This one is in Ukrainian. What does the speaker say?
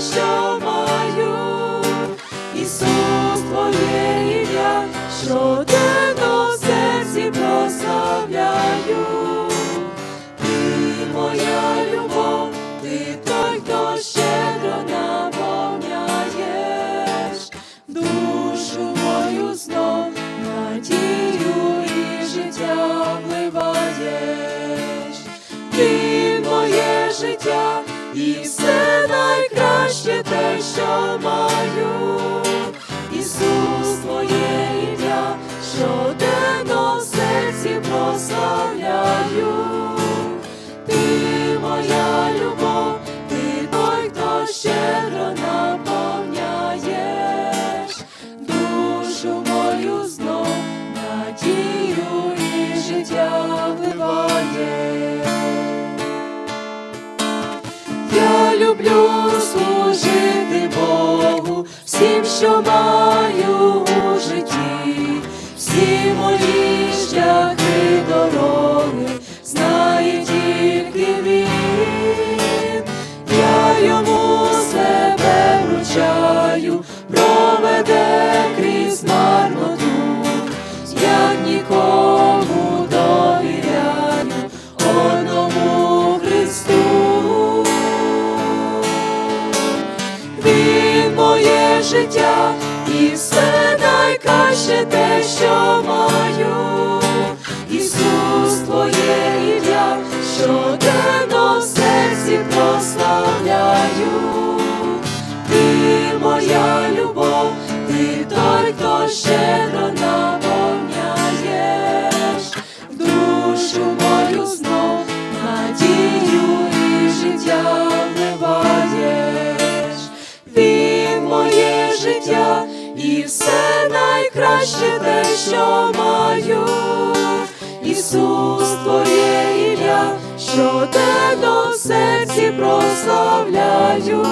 що маю, Ісус, Твоє ім'я, щоденно в серці прославляю. Ти моя любов, ти той, хто щедро наповняєш душу мою знов, надію і життя вливаєш. Ти моє життя щедро наповняєш душу мою знов, надію і життя вливаєш. Я люблю служити Богу всім, що маю що маю. Ісус, Твоє ім'я, щоденно в серці прославляю. Ти моя любов, ти той, хто щедро наповняєш душу мою знов, надію і життя і все найкраще те, що маю. Ісус, Твоє ім'я, те до серці прославляю.